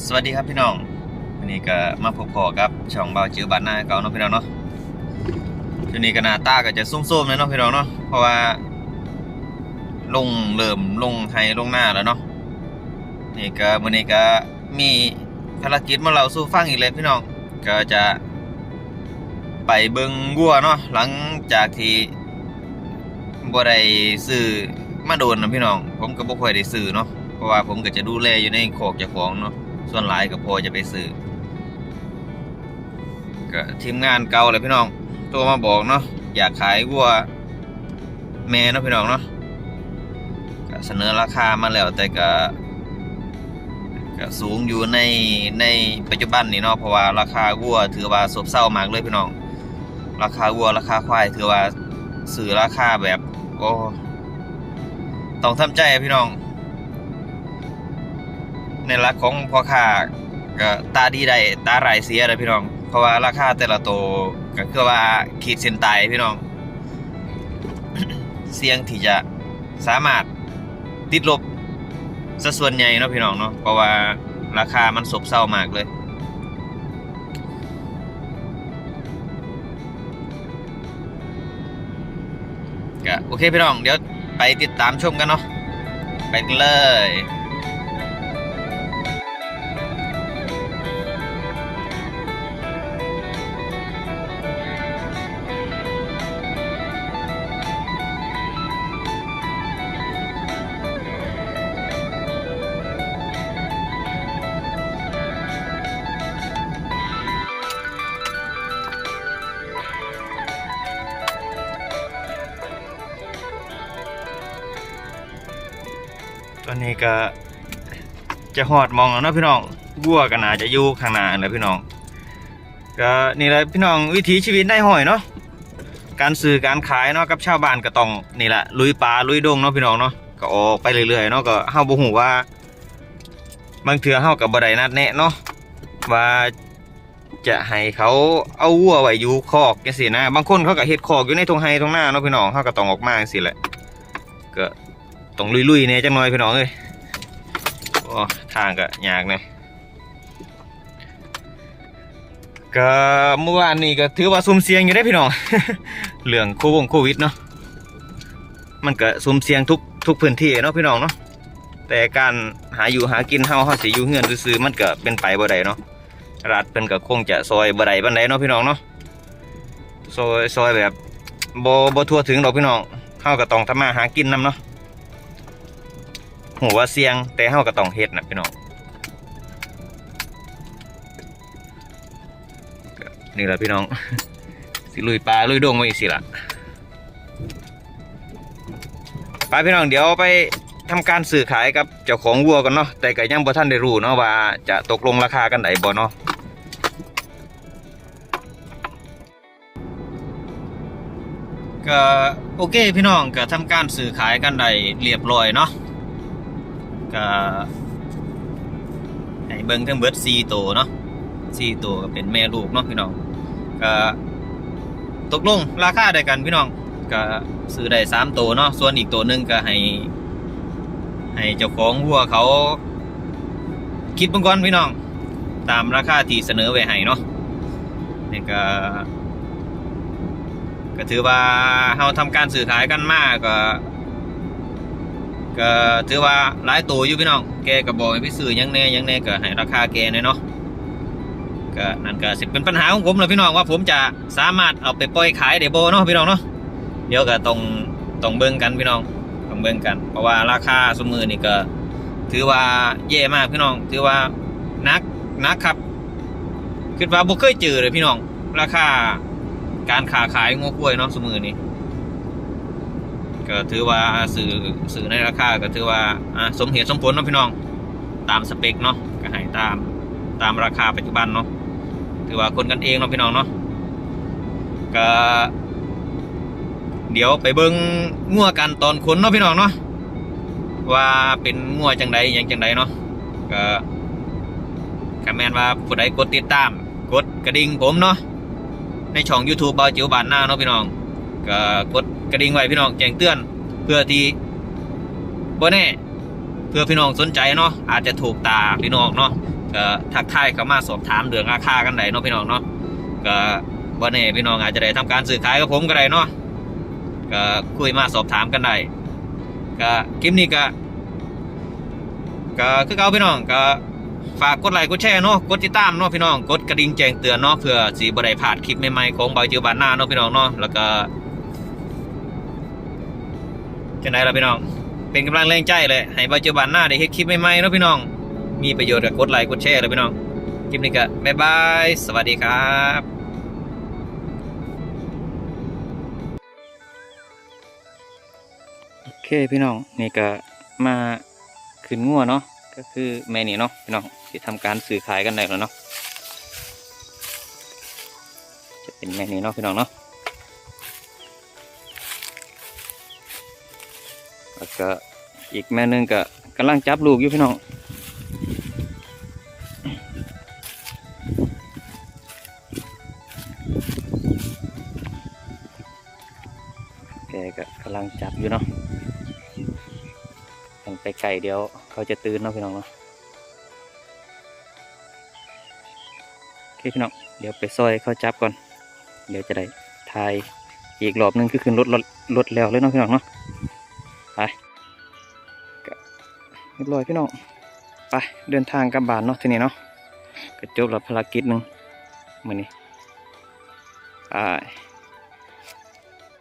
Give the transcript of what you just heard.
สวัสดีครับพี่น้องวันนี้ก็มาพบพอกับช่องเบาจือบ้านนาเก่าเนาะพี่น้องเนาะช่วงนี้ก็หน้าตาก็จะซุ่มๆเลยเนาะพี่น้องเนาะเพราะว่า ลงเริ่มลงไฮลงหน้าแล้วเนาะนี่ก็มื้อนี้ก็มีภารกิจมาเราสู้ฟังอีกเลยพี่น้องก็จะไปเบิงวัวเนาะหลังจากที่บ่ได้ซื้อมาโดนนะพี่น้อง ผมก็บ่ค่อยได้ซื้อเนาะเพราะว่าผมก็จะดูแลอยู่ในโคอกเจ้าของเนาะ ส่วนหลายก็พอจะไปซื้อก็ทีมงานเก่าเลยพี่น้องตัวมาบอกเนาะอยากขายวัวแม่เนาะพี่น้องเนาะก็เสนอราคามาแล้วแต่ก็ก็สูงอยู่ในในปัจจุบันนี่เนาะเพราะว่าราคาวัวถือว่าซบเซามากเลยพี่น้อง ราคาวัวราคาควายถือว่าสื่อราคาแบบโอ้ต้องทำใจพี่น้อง ในรักของพ่อค้าก็ตาดีได้ตาไรเสียเลยพี่น้อง เพราะว่าราคาแต่ละตัวก็คือว่าขีดเส้นตายพี่น้อง เสี่ยงที่จะสามารถติดลบซะส่วนใหญ่เนาะพี่น้องเนาะเพราะว่าราคามันซบเซามากเลย ก็โอเคพี่น้องเดี๋ยวไปติดตามชมกันเนาะไปเลย อนนี้ก็จะหอดมองแล้วเนาะพี่น้องวัวกันอาจะอยู่ข้างหน้าแหละพี่น้องก็นี่แหละพี่น้องวิถีชีวิตได้หอยเนาะการสื่อการขายเนาะกับชาวบ้านก็ต้องนี่แหละลุยป่าลุยดงเนาะพี่น้องเนาะก็ออกไปเรื่อยๆเนาะก็เฮาบ่ฮู้ว่า บางเทื่อเฮากับบ่ได้นัดแนะเนาะว่าจะให้เขาเอาวัวไว้อยู่คอกจังซี่นะบางคนเขาก็เฮ็ดคอกอยู่ในทงไฮทงหน้าเนาะพี่น้องเฮาก็ต้องออกมาจังซี่แหละก็ ต้องลุยๆเนี่ยจังหน่อยพี่น้องเอ้ยโอ้ทางก็ยากเนี่ยก็เมื่อวานนี้ก็ถือว่าซุ่มเสียงอยู่ได้พี่น้อง เรื่องโควงโควิดเนาะ มันก็ซุ่มเสียงทุกทุกพื้นที่เนาะพี่น้องเนาะ แต่การหาอยู่หากินเฮาเฮาสิอยู่เฮือนซื่อมันก็เป็นไปบ่ได้เนาะ รัฐเพิ่นก็คงจะซอยบ่ได้ปานใดเนาะพี่น้องเนาะ ซอยซอยแบบบ่บ่ทั่วถึงดอกพี่น้องเฮาก็ต้องทำมาหากินนํเนาะ หัวาเสียง แต่เฮาก็ต้องเฮ็ดนะพี่น้องนี่แหละพี่น้อง สิลุยปลาลุยดงมาอีกสิละไปพี่น้องเดี๋ยวไปทำการสื่อขายกับเจ้าของวัวกันเนาะแต่ก็ยังบ่ทันได้รู้เนาะว่าจะตกลงราคากันไหนบ่เนาะก็โอเคพี่น้องก็ทำการสื่อขายกันได้เรียบร้อยเนาะ ก็ให้เบิ้งทั้งเบิดสี่ตัวเนาะสี่ตัวก็เป็นแม่ลูกเนาะพี่น้องก็ตกลงราคาเดียวกันพี่น้องก็ซื้อได้สามตัวเนาะส่วนอีกตัวหนึ่งก็ให้ให้เจ้าของวัวเขาคิดเบิ่งก่อนพี่น้อง ตามราคาที่เสนอไว้ให้เนาะนี่ก็ ก็ถือว่าเราทำการสื่อขายกันมากก็ ก็ถือว่าหลายตัวอยู่พี่น้อง แกก็บอกให้พี่ซื้อยังแน่ยังแน่ก็ให้ราคาแกหน่อยเนาะก็นั่นก็สิเป็นปัญหาของผมเลยพี่น้องว่าผมจะสามารถเอาไปปล่อยขายได้บ่เนาะพี่น้องเนาะเดี๋ยวก็ต้องต้องเบิ่งกันพี่น้องต้องเบิ่งกัน เพราะว่าราคาสมือนี่ก็ ถือว่าแย่มากพี่น้อง ถือว่านักนักครับคิดว่าบ่เคยเจอเลยพี่น้อง ราคาการค้าขายงอกล้วยเนาะสมือนี่ ก็ถือว่าสื่อสื่อในราคาก็ถือว่าสมเหตุสมผลเนาะพี่น้องตามสเปคเนาะก็ให้ตามตามราคาปัจจุบันเนาะถือว่าคนกันเองเนาะพี่น้องเนาะก็เดี๋ยวไปเบิ้งงัวกันตอนคนเนาะพี่น้องเนาะว่าเป็นงัวจังใดยังจังใดเนาะก็คอมเมนต์ว่าผู้ใดกดติดตาม กดกระดิ่งผมเนาะในช่อง YouTube เบาจิ๋วบานหน้าเนาะพี่น้องก็กด กระดิ่งไว้พี่น้องแจ้งเตือน เพื่อที่บ่แน่ เพื่อพี่น้องสนใจเนาะอาจจะถูกตาพี่น้องเนาะก็ทักทายเข้ามาสอบถามเรื่องราคากันได้เนาะพี่น้องเนาะก็บ่แน่พี่น้องอาจจะได้ทำการซื้อขายกับผมก็ได้เนาะก็คุยมาสอบถามกันได้ก็คลิปนี้ก็ก็คือเก่าพี่น้องก็ฝากกดไลค์กดแชร์เนาะกดติดตามเนาะพี่น้องกดกระดิ่งแจ้งเตือนเนาะเพื่อสีบ่ได้พลาดคลิปใหม่ๆของเบาจิวบานหน้าเนาะพี่น้องเนาะแล้วก็ จังไดล่ะพี่น้อง เป็นกำลังแรงใจเลยให้เบาจิวบานหน้าได้เฮ็ดคลิปใหม่ๆเนาะพี่น้อง มีประโยชน์ก็กดไลค์กดแชร์เลยพี่น้อง คลิปนี้ก็บ๊ายบาย สวัสดีครับโอเคพี่น้องนี่ก็มาขึ้นงัวเนาะก็คือแม่นี่เนาะพี่น้องที่ทำการสื่อขายกันได้แล้วเนาะจะเป็นแม่นี่เนาะพี่น้องเนาะ แล้วก็อีกแม่หนึงก็กำลังจับลูกอยู่พี่น้องแกก็กำลังจับอยู่เนาะมันไปไก่เดี๋ยวเขาจะตื่นเนาะพี่น้องเนาะโอเคพี่น้องเดี๋ยวไปซอยเขาจับก่อน เดี๋ยวจะได้ทายอีกรอบหนึงคือขึ้นรถรถรถแล้วเลยเนาะพี่น้องเนาะ ไปก็เรียบร้อยพี่น้องไปเดินทางกลับบ้านเนาะทีนี้เนาะก็จบแล้วภารกิจหนึ่งมือนี้ไป